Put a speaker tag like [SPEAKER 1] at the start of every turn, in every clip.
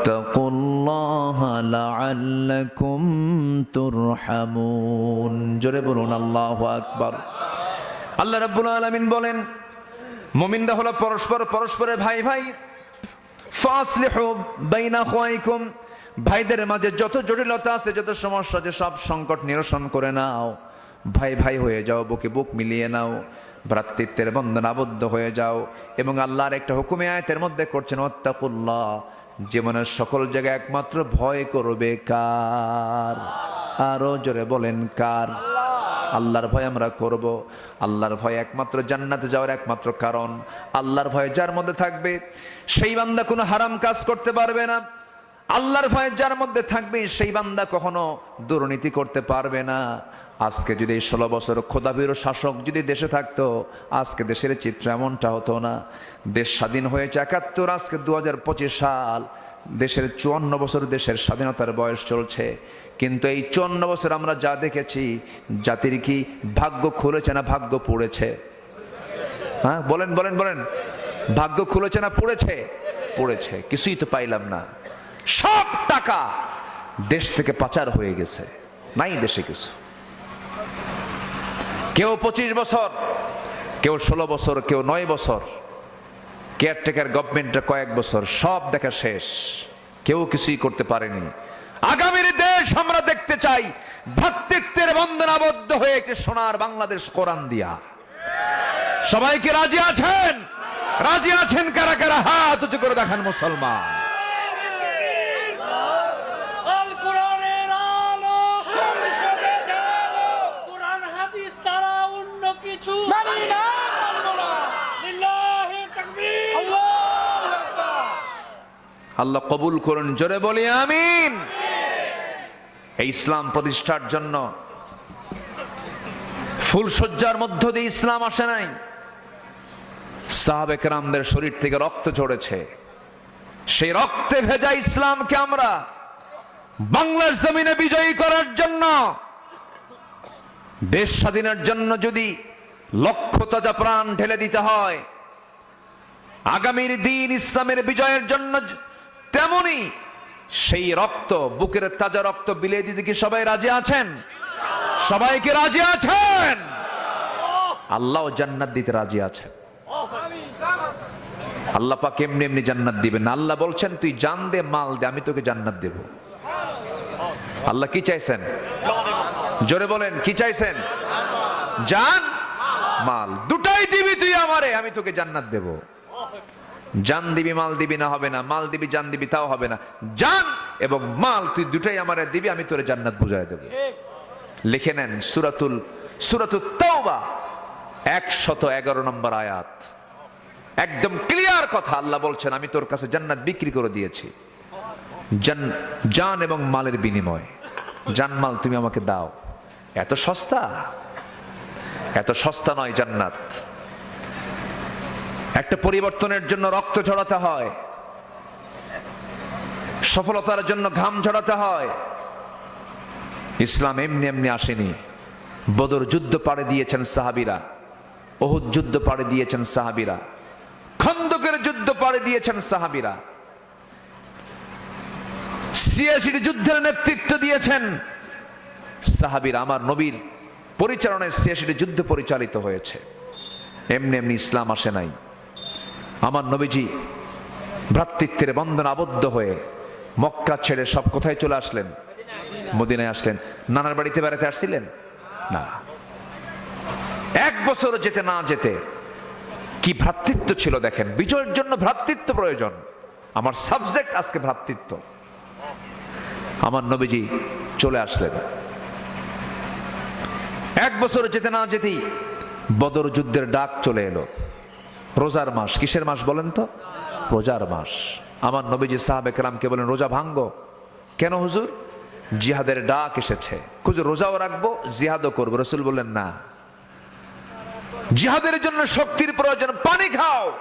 [SPEAKER 1] واتقوا الله لعلكم ترحمون জোরে বলুন আল্লাহু আকবার আল্লাহ রাব্বুল আলামিন বলেন মুমিনরা হলো পরস্পর পরস্পরের ভাই ভাই ফাসলিহু বাইনা খাওয়াইকুম ভাইদের মাঝে যত জটিলতা আছে যত সমস্যা আছে সব সংকট নিরসন করে নাও ভাই ভাই হয়ে যাও বুকে বুক মিলিয়ে নাও ভ্রাতৃত্বের বন্ধন আবদ্ধ হয়ে যাও এবং আল্লাহর একটা হুকুমে আয়তের মধ্যে করছেন অত্তাকুল্লাহ জীবনের সকল জায়গায় একমাত্র ভয় করবে কার? আরও জোরে বলেন কার? আল্লাহর ভয় আমরা করব। আল্লাহর ভয় একমাত্র জান্নাতে যাওয়ার একমাত্র কারণ। আল্লাহর ভয় যার মধ্যে থাকবে, সেই বান্দা কোনো হারাম কাজ করতে পারবে না। আল্লাহর ভয় যার মধ্যে থাকবে, সেই বান্দা কখনো দুর্নীতি করতে পারবে না। আজকে যদি এই ষোলো বছর খোদাবির শাসক যদি দেশে থাকতো, আজকে দেশের চিত্র এমনটা হতো না। দেশ স্বাধীন হয়েছে একাত্তর, আজকে দু হাজার পঁচিশ সাল দেশের চুয়ান্ন বছর দেশের স্বাধীনতার বয়স চলছে। কিন্তু এই চুয়ান্ন বছর আমরা যা দেখেছি, জাতির কি ভাগ্য খুলেছে না ভাগ্য পড়েছে? হ্যাঁ বলেন বলেন বলেন। ভাগ্য খুলেছে না পড়েছে? পড়েছে, কিছুই তো পাইলাম না। সব টাকা দেশ থেকে পাচার হয়ে গেছে। নাই দেশে কিছু। কেউ পঁচিশ বছর, কেউ ষোলো বছর, কেউ নয় বছর। কেয়ারটেকার গভর্নমেন্টের কয়েক বছর, সব দেখা শেষ। কেউ কিছুই করতে পারেনি। আগামীর দেশ আমরা দেখতে চাই, ভ্রাতৃত্বের বন্ধন আবদ্ধ হয়েছে সোনার বাংলাদেশ কোরআন দিয়া। সবাইকে রাজি আছেন? রাজি আছেন কারা কারা? হাত উঁচু করে দেখান মুসলমান।
[SPEAKER 2] আল্লাহ
[SPEAKER 1] কবুল করুন, জোরে বলি আমিন। এই ইসলাম প্রতিষ্ঠার জন্য ফুলসজ্জার মধ্য দিয়ে ইসলাম আসে নাই। সাহাবেকরামদের শরীর থেকে রক্ত ঝরেছে। সেই রক্তে ভেজা ইসলামকে আমরা বাংলার জমিনে বিজয়ী করার জন্য, দেশ স্বাধীনের জন্য যদি লক্ষ তাজা প্রাণ ঢেলে দিতে হয়, আগামীর দিন ইসলামের বিজয়ের জন্য তেমনি সেই রক্ত, বুকের তাজা রক্ত বিলিয়ে দিতে কি সবাই রাজি আছেন? সবাইকে রাজি আছেন? আল্লাহ জান্নাত দিতে রাজি আছেন। আল্লাহ পাক এমনি এমনি জান্নাত দিবেন। আল্লাহ বলছেন, তুই জান দে, মাল দে, আমি তোকে জান্নাত দেব। আল্লাহ কি চাইছেন? জোরে বলেন, কি চাইছেন? জান, মাল, দুটাই দিবি তুই আমারে, আমি তোকে জান্নাত দেব। জান দিবি, মাল দিবি না হবে না, মাল দিবি, জান দিবি, তাও হবে না। জান এবং মাল তুই দুটাই আমারে দিবি, আমি তোরে জান্নাত বুঝাই দেব। লিখে নেন সুরাতুল সুরাতুল তওবা, একশত এগারো নম্বর আয়াত। একদম ক্লিয়ার কথা আল্লাহ বলছেন, আমি তোর কাছে জান্নাত বিক্রি করে দিয়েছি। জান- এবং মালের বিনিময়। জান, মাল তুমি আমাকে দাও। এত সস্তা? এত সস্তা নয় জান্নাত। একটা পরিবর্তনের জন্য রক্ত ঝরাতে হয়। সফলতার জন্য ঘাম ঝরাতে হয়। ইসলাম এমনি এমনি আসেনি। বদর যুদ্ধ পাড়ে দিয়েছেন সাহাবিরা। ওহুদ যুদ্ধ পাড়ে দিয়েছেন সাহাবিরা। খন্দকের যুদ্ধ পাড়ে দিয়েছেন সাহাবিরা। সিয়াসির যুদ্ধের নেতৃত্ব দিয়েছেন। সাহাবিরা আমার নবীর পরিচালনায় সিয়াসির যুদ্ধ পরিচালিত হয়েছে। এমনি এমনি ইসলাম আসে নাই। আমার নবীজি ভ্রাতৃত্বের বন্ধন আবদ্ধ হয়ে মক্কা ছেড়ে সব কোথায় চলে আসলেন? মদিনায় আসলেন। নানার বাড়িতে বেড়াতে আসছিলেন? না। এক বছর যেতে না যেতে কি ভ্রাতৃত্ব ছিল দেখেন? বিজয়ের জন্য ভ্রাতৃত্ব প্রয়োজন। আমার সাবজেক্ট আজকে ভ্রাতৃত্ব। আমার নবীজি চলে আসলেন। এক বছর যেতে না যেতেই বদর যুদ্ধের ডাক চলে এলো। রোজার মাস, কিসের মাস বলেন তো? রোজার মাস। আমার নবীজি সাহাবে কালামকে বলেন, রোজা ভাঙ্গ। কেন হুজুর? জিহাদের ডাক এসেছে। হুজুর, রোজাও রাখব, জিহাদও করব। রসুল বললেন, না। জিহাদের জন্য শক্তির প্রয়োজন, পানি খাও।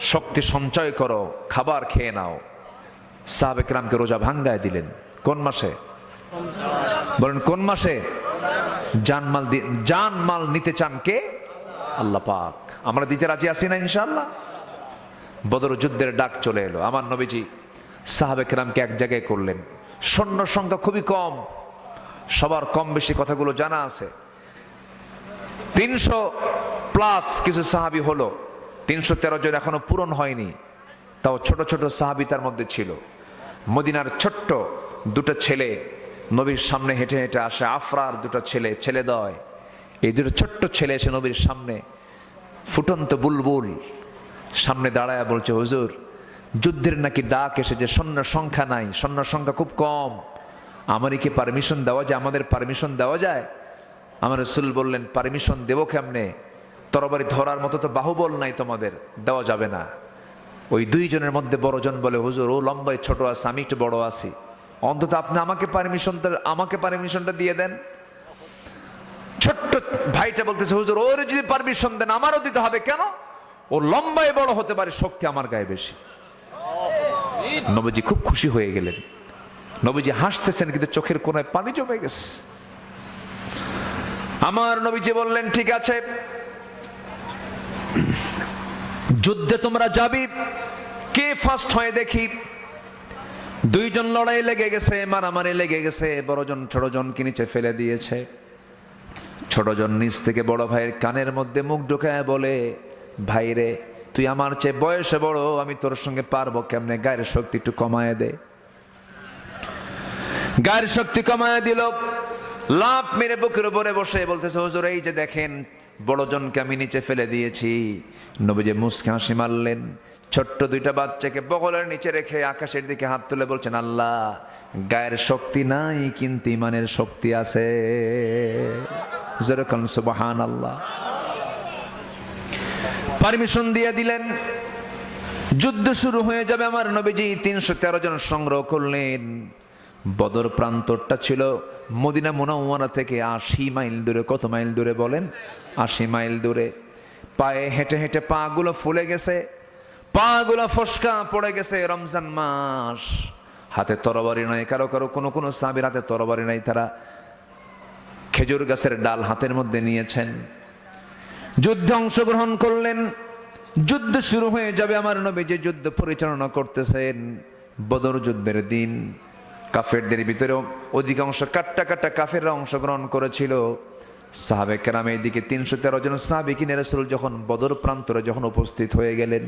[SPEAKER 1] শক্তি সঞ্চয় করো, খাবার খেয়ে নাও। সাহাবেক রামকে রোজা ভাঙ্গায় দিলেন। কোন মাসে? বলেন, কোন মাসে? জানমাল জানমাল নিতে চান কে? আল্লাহ পাক। আমরা দিতে রাজি আছি না, ইনশাআল্লাহ? বদর যুদ্ধের ডাক চলে এলো। আমার নবীজি সাহাবেকরামকে এক জায়গায় করলেন। সৈন্য সংখ্যা খুবই কম। সবার কম বেশি কথাগুলো জানা আছে। তিনশো প্লাস কিছু সাহাবি হলো। তিনশো তেরো জন এখনও পূরণ হয়নি। তাও ছোট ছোট সাহাবি তার মধ্যে ছিল। মদিনার ছোট্ট দুটো ছেলে, নবীর সামনে হেঁটে হেঁটে আসে আফরার দুটো ছেলে ছেলে দয়। এই দুটো ছোট্ট ছেলে এসে নবীর সামনে ফুটন্ত বুলবুল সামনে দাঁড়ায় বলছে, হুজুর, যুদ্ধের নাকি ডাক এসে যে সৈন্য সংখ্যা নাই, সৈন্য সংখ্যা খুব কম। আমারই কি পারমিশন দেওয়া যায়? আমাদের পারমিশন দেওয়া যায়? আমার রসুল বললেন পারমিশন দেবো কেমনে? তরবারি ধরার মতো তো বাহুবল নাই তোমাদের, দেওয়া যাবে না। ওই দুইজনের মধ্যে বড়জন বলে, হুজুর, ও লম্বায় ছোট আছে, আমি একটু বড় আছি। অন্তত আপনি আমাকে পারমিশনটা আমাকে পারমিশনটা দিয়ে দেন। ছোট্ট ভাইটা বলতেছে, হুজুর, ওর যদি পারমিশন দেন, আমারও দিতে হবে কেন? ও লম্বায় বড় হতে পারে, শক্তি আমার গায়ে বেশি। নবজি খুব খুশি হয়ে গেলেন। নবীজি হাসতেছেন, কিন্তু চোখের কোনায় পানি জমে গেছে। আমার নবীজি বললেন, ঠিক আছে, যুদ্ধে তোমরা যাবি, কে ফার্স্ট হয় দেখি। দুইজন লড়াই লেগে গেছে, মারামারি লেগে গেছে, বড়জন ছোটজনকে নিচে ফেলে দিয়েছে। ছোটজন নিচ থেকে বড় ভাইয়ের কানের মধ্যে মুখ ঢুকায় বলে, ভাইরে, তুই আমার চেয়ে বয়সে বড়, আমি তোর সঙ্গে পারব কেমনে? গায়ের শক্তি একটু কমায় দে। গায়ের শক্তি কমায় দিল লাভ মেরে বুকের উপরে বসে বলতেছে, হুজুর, এই যে দেখেন, বড়জনকে আমি নিচে ফেলে দিয়েছি। নবীজি মুসকে হাসি মারলেন, ছোট্ট দুইটা বাচ্চাকে বগলের নিচে রেখে আকাশের দিকে হাত তুলে বলছেন, আল্লাহ, গায়ের শক্তি নাই কিন্তু ইমানের শক্তি আছে। যেরকম সুবহান আল্লাহ পারমিশন দিয়ে দিলেন, যুদ্ধ শুরু হয়ে যাবে আমার নবীজি, তিনশো তেরো জন সংগ্রহ করলেন। বদর প্রান্তরটা ছিল মদিনা মোনাওয়ানা থেকে আশি মাইল দূরে। কত মাইল দূরে বলেন? আশি মাইল দূরে। পায়ে হেঁটে হেঁটে পা গুলো ফুলে গেছে পা গুলো ফসকা পড়ে গেছে রমজান মাস। হাতে তরবারি নাই, কারও কারও কোনো কোনো সাবির হাতে তরবারি নাই, তারা খেজুর গাছের ডাল হাতের মধ্যে নিয়েছেন। যুদ্ধে অংশগ্রহণ করলেন। যুদ্ধ শুরু হয়ে যাবে আমার নবী যে যুদ্ধ পরিচালনা করতেছেন। বদর যুদ্ধের দিন, কাফেরদের ভিতরে অধিকাংশ কাট্টা কাট্টা কাফেররা অংশগ্রহণ করেছিল। সাহাবে কেরাম এইদিকে তিনশো তেরো জন সাহাবিকিন রসুল যখন বদর প্রান্তরে যখন উপস্থিত হয়ে গেলেন।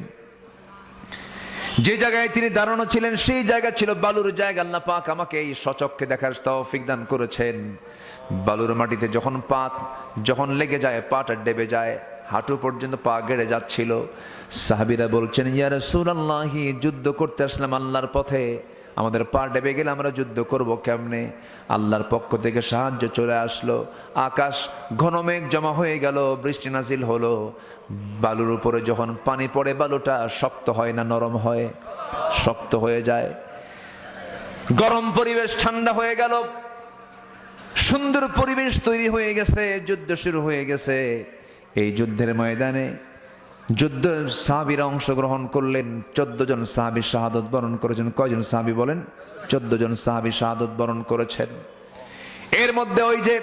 [SPEAKER 1] যে জায়গায় তিনি দাঁড়ানো ছিলেন, সেই জায়গা ছিল বালুর জায়গা। আল্লাহ পাক আমাকে এই সচককে দেখার তৌফিক দান করেছেন। বালুর মাটিতে যখন পা যখন লেগে যায়, পাটা ডেবে যায়, হাঁটু পর্যন্ত পা গেড়ে যাচ্ছিল। সাহাবিরা বলছেন, ইয়া রাসূলুল্লাহি, যুদ্ধ করতে আসলাম আল্লাহর পথে। আমাদের পা ডেবে গেলে আমরা যুদ্ধ করব কেমনে? আল্লাহর পক্ষ থেকে সাহায্য চলে আসলো। আকাশ ঘন মেঘ জমা হয়ে গেল, বৃষ্টি নাজিল হলো। বালুর উপরে যখন পানি পড়ে, বালুটা শক্ত হয় না, নরম হয়? শক্ত হয়ে যায়। গরম পরিবেশ ঠান্ডা হয়ে গেল। সুন্দর পরিবেশ তৈরি হয়ে গেছে, যুদ্ধ শুরু হয়ে গেছে। এই যুদ্ধের ময়দানে যুদ্ধ সাহাবিরা অংশগ্রহণ করলেন, চোদ্দ জন সাহাবি শাহাদত বরণ করেছেন। কয়জন সাহাবি বলেন? চোদ্দ জন সাহাবি শাহাদত বরণ করেছেন। এর মধ্যে ওই যে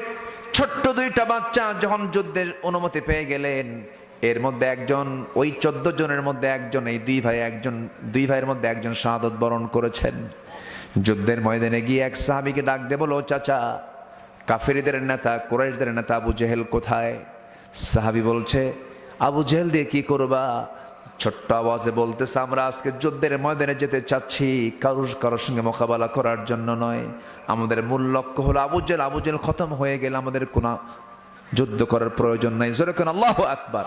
[SPEAKER 1] ছোট্ট দুইটা বাচ্চা যখন যুদ্ধের অনুমতি পেয়ে গেলেন, এর মধ্যে একজন, ওই চোদ্দ জনের মধ্যে একজন, এই দুই ভাই একজন, দুই ভাইয়ের মধ্যে একজন শাহাদত বরণ করেছেন। যুদ্ধের ময়দানে গিয়ে এক সাহাবিকে ডাক দে বলো চাচা, কাফেরিদের নেতা, কোরাইশদের নেতা আবু জেহেল কোথায়? সাহাবি বলছে আবু জেহেল দিয়ে কি করবা? ছোট্ট আওয়াজে বলতেছে, আমরা আজকে যুদ্ধের ময়দানে যেতে চাচ্ছি, কারুর, কারোর সঙ্গে মোকাবেলা করার জন্য নয়। আমাদের মূল লক্ষ্য হলো আবু জেল আবু জেল খতম হয়ে গেলে আমাদের কোনো যুদ্ধ করার প্রয়োজন নাই। যেরকম আল্লাহ আকবার।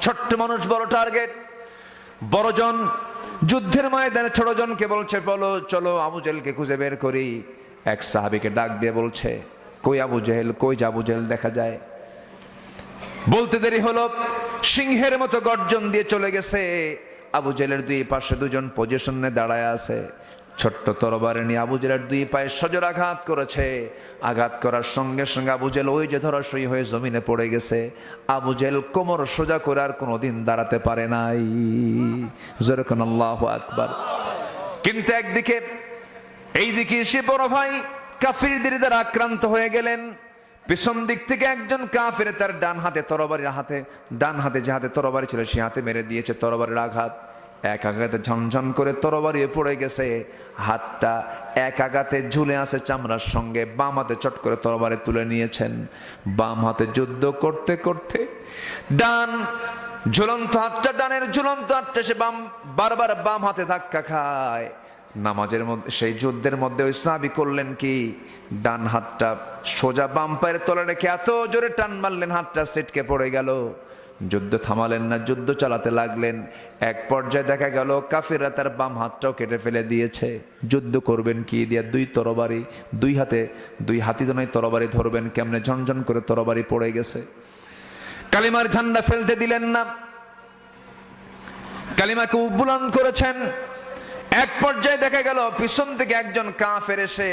[SPEAKER 1] ছোট্ট মানুষ, বড় টার্গেট। বড়জন যুদ্ধের ময়দানে ছোটজনকে বলছে, বলো, চলো আবু জেলকে খুঁজে বের করি। এক সাহাবিকে ডাক দিয়ে বলছে, কই আবু জেহেল, কই আবু জেহেল দেখা যায়? বলতে দেরি হলো, সিংহের মতো গর্জন দিয়ে চলে গেছে। আবু জেলের দুই পাশে দুজন পজিশনে দাঁড়ায় আছে। ছোট্ট তরবারে নিয়ে আবু জেলের দুই পায়ে সজোর আঘাত করেছে। আঘাত করার সঙ্গে সঙ্গে আবু জেল ওই যে ধরাশয়ী হয়ে জমিনে পড়ে গেছে। আবু জেল কোমর সোজা করে আর কোনোদিন দাঁড়াতে পারে নাই। যেরকম আল্লাহ আকবার। কিন্তু একদিকে, এইদিকে সে বড় ভাই কাফিরদের দ্বারা আক্রান্ত হয়ে গেলেন। পিছন দিক থেকে একজন কাফের তার ডান হাতে তরবারির হাতে, ডান হাতে যে হাতে তরবারি ছিল সে হাতে মেরে দিয়েছে তরবারির আঘাত। এক আঘাতে ঝনঝন করে তরবারি পড়ে গেছে। হাতটা এক আঘাতে ঝুলে আছে চামড়ার সঙ্গে, বাম হাতে চট করে তরবারি তুলে নিয়েছেন। বাম হাতে যুদ্ধ করতে করতে ডান ঝুলন্ত হাতটা, ডানের ঝুলন্ত হাতটা সে বাম, বারবার বাম হাতে ধাক্কা খায়। নামাজের মধ্যে, সেই যুদ্ধের মধ্যে ওই সাবি করলেন কি? ডান হাতটা সোজা বাম পায়ের তলে রেখে এত জোরে টান মারলেন, হাতটা সেটকে পড়ে গেল। যুদ্ধ থামালেন না, যুদ্ধ চালাতে লাগলেন। এক পর্যায়ে দেখা গেল, কাফিররা তার বাম হাতটাও কেটে ফেলে দিয়েছে। যুদ্ধ করবেন কি দিয়ে? দুই তরবারি, দুই হাতে, দুই হাতি দোনায় তরবারি ধরবেন কেমনে? ঝনঝন করে তরবারি পড়ে গেছে। কালিমার ঝান্ডা ফেলতে দিলেন না। কালিমাকে উব্বুলন করেছেন। এক পর্যায়ে দেখা গেল, পিছন থেকে একজন কাফের এসে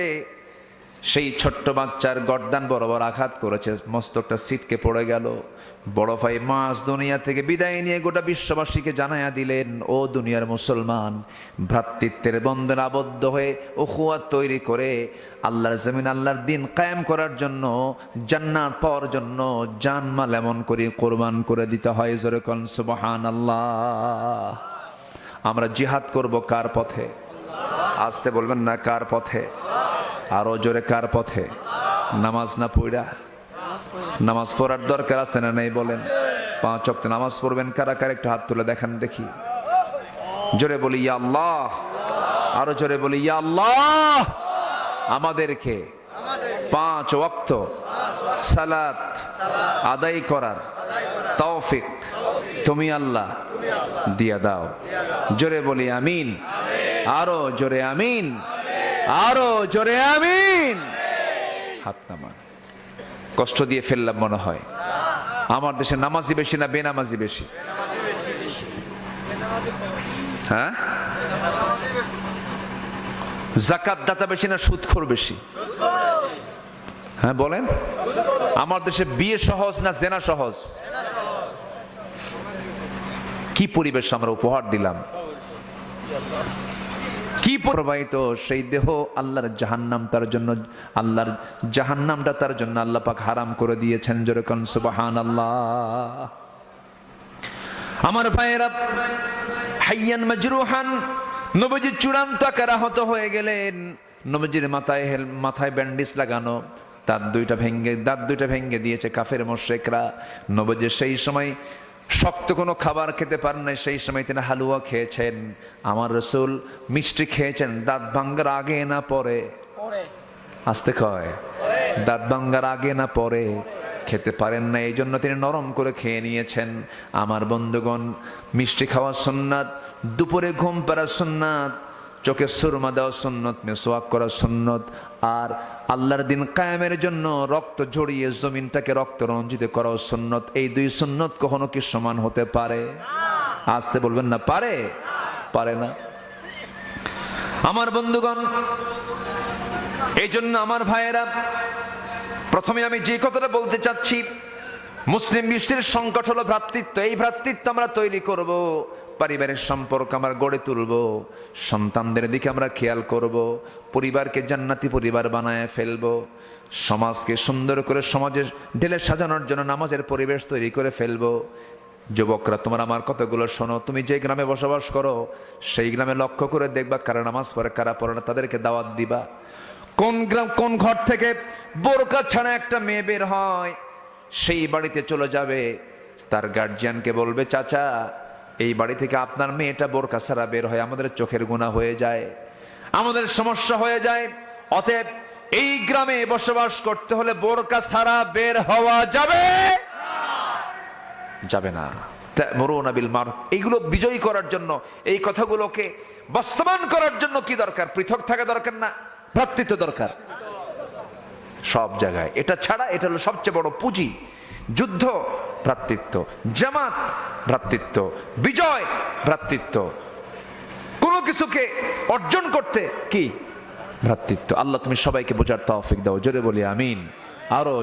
[SPEAKER 1] সেই ছোট্ট বাচ্চার গর্দান বরাবর আঘাত করেছে। মস্তকটা সিটকে পড়ে গেল। বড় ভাই মাস দুনিয়া থেকে বিদায় নিয়ে গোটা বিশ্ববাসীকে জানায়া দিলেন, ও দুনিয়ার মুসলমান, ভ্রাতৃত্বের বন্ধন আবদ্ধ হয়ে ওখুয়াত তৈরি করে আল্লাহর জমিন, আল্লাহর দিন কায়েম করার জন্য, জান্নাত পাওয়ার জন্য জানমাল এমন করে কোরবান করে দিতে হয়। জোরে কন আল্লাহ আমরা জিহাদ করব কার পথে? আসতে বলবেন না কার পথে? আরও জোরে কার পথে? নামাজ না পড়া নামাজ পড়ার দরকার আছে না নেই বলেন? পাঁচ অক্ট নামাজ পড়বেন, কারা কার একটু হাত তুলে দেখান দেখি। জোরে বলি, ইয়া আল্লাহ! আরও জোরে বলি, ইয়া আল্লাহ! আমাদেরকে পাঁচ ওয়াক্ত সালাত আদায় করার তৌফিক তুমি আল্লাহ দিয়া দাও। জোরে বলি আমিন। আরও জোরে আমিন। আরও জোরে আমিন। হাত নামান কষ্ট দিয়ে ফেললাম মনে হয়। আমার দেশে নামাজি বেশি না বেনামাজি বেশি? হ্যাঁ? জাকাত দাতা বেশি না সুদখোর বেশি? হ্যাঁ বলেন। আমার দেশে বিয়ে সহজ না জেনা সহজ? কি পরিবেশ আমরা উপহার দিলাম? কি প্রবাহিত সেই দেহ আল্লাহর জাহান্নাম তার জন্য, আল্লাহর জাহান্নামটা তার জন্য আল্লাহ পাক হারাম করে দিয়েছেন যেরকম সুবাহান আল্লাহ আমার ভাইয়েরা, হাইয়ান মাজরুহান, নবজি চূড়ান্ত আকার আহত হয়ে গেলেন। নবজির মাথায় হেল, মাথায় ব্যান্ডেজ লাগানো, দাঁত দুইটা ভেঙ্গে দাঁত দুইটা ভেঙ্গে দিয়েছে কাফের মোশেকরা। নবজি সেই সময় শক্ত কোনো খাবার খেতে পারেন নাই সেই সময় তিনি হালুয়া খেয়েছেন। আমার রসুল মিষ্টি খেয়েছেন দাঁত ভাঙ্গার আগে না পরে?
[SPEAKER 2] পরে।
[SPEAKER 1] আসতে কয় দাঁত ভাঙ্গার আগে না পরে? খেতে পারেন না এই জন্য তিনি নরম করে খেয়ে নিয়েছেন। আমার বন্ধুগণ মিষ্টি খাওয়া সুন্নাত দুপুরে ঘুম পাড়া সুন্নাত চোখে সুরমা দেওয়া সুন্নত মেসোয়াক করা সুন্নত, আর আল্লাহর দিন কায়েমের জন্য রক্ত ঝরিয়ে জমিনটাকে রক্ত রঞ্জিত করা সুন্নত। এই দুই সুন্নত কখনো কি সমান হতে পারে? আসতে বলবেন না, পারে? পারে না। আমার বন্ধুগণ এই জন্য আমার ভাইয়েরা, প্রথমে আমি যে কথাটা বলতে চাচ্ছি, মুসলিম বিশ্বের সংকট হলো ভ্রাতৃত্ব। এই ভ্রাতৃত্ব আমরা তৈরি করব। পারিবারিক সম্পর্ক আমরা গড়ে তুলব, সন্তানদের দিকে আমরা খেয়াল করব, পরিবারকে জান্নাতি পরিবার বানায় ফেলব, সমাজকে সুন্দর করে সমাজের ঢেলে সাজানোর জন্য নামাজের পরিবেশ তৈরি করে ফেলব। যুবকরা, তোমার আমার কথাগুলো শোনো, তুমি যে গ্রামে বসবাস করো, সেই গ্রামে লক্ষ্য করে দেখবা কারা নামাজ পড়ে, কারা পড়ে না, তাদেরকে দাওয়াত দিবা। কোন গ্রাম, কোন ঘর থেকে বোরকা ছাড়া একটা মেয়ে বের হয়, সেই বাড়িতে চলে যাবে। তার গার্জিয়ানকে বলবে, চাচা এই বাড়ি থেকে আপনার মেয়েটা বোরকা ছাড়া বের হয়, আমাদের চোখের গুণা হয়ে যায়, আমাদের সমস্যা হয়ে যায়। অতএব এই গ্রামে বসবাস করতে হলে বোরকা সারা বের হওয়া যাবে? যাবে না। মার এইগুলো বিজয়ী করার জন্য, এই কথাগুলোকে বাস্তবায়ন করার জন্য কি দরকার? পৃথক থাকা দরকার না? ভ্রাতৃত্ব দরকার? সব জায়গায়। এটা ছাড়া এটা হলো সবচেয়ে বড় পুঁজি। যুদ্ধ ভ্রাতৃত্ব, জামাত ভ্রাতৃত্ব, বিজয় ভ্রাতৃত্ব। কোনো কিছুকে অর্জন করতে কি? ভ্রাতৃত্ব। আল্লাহ তুমি সবাইকে বোঝার তৌফিক দাও। জোরে বলি, আমিন। আরও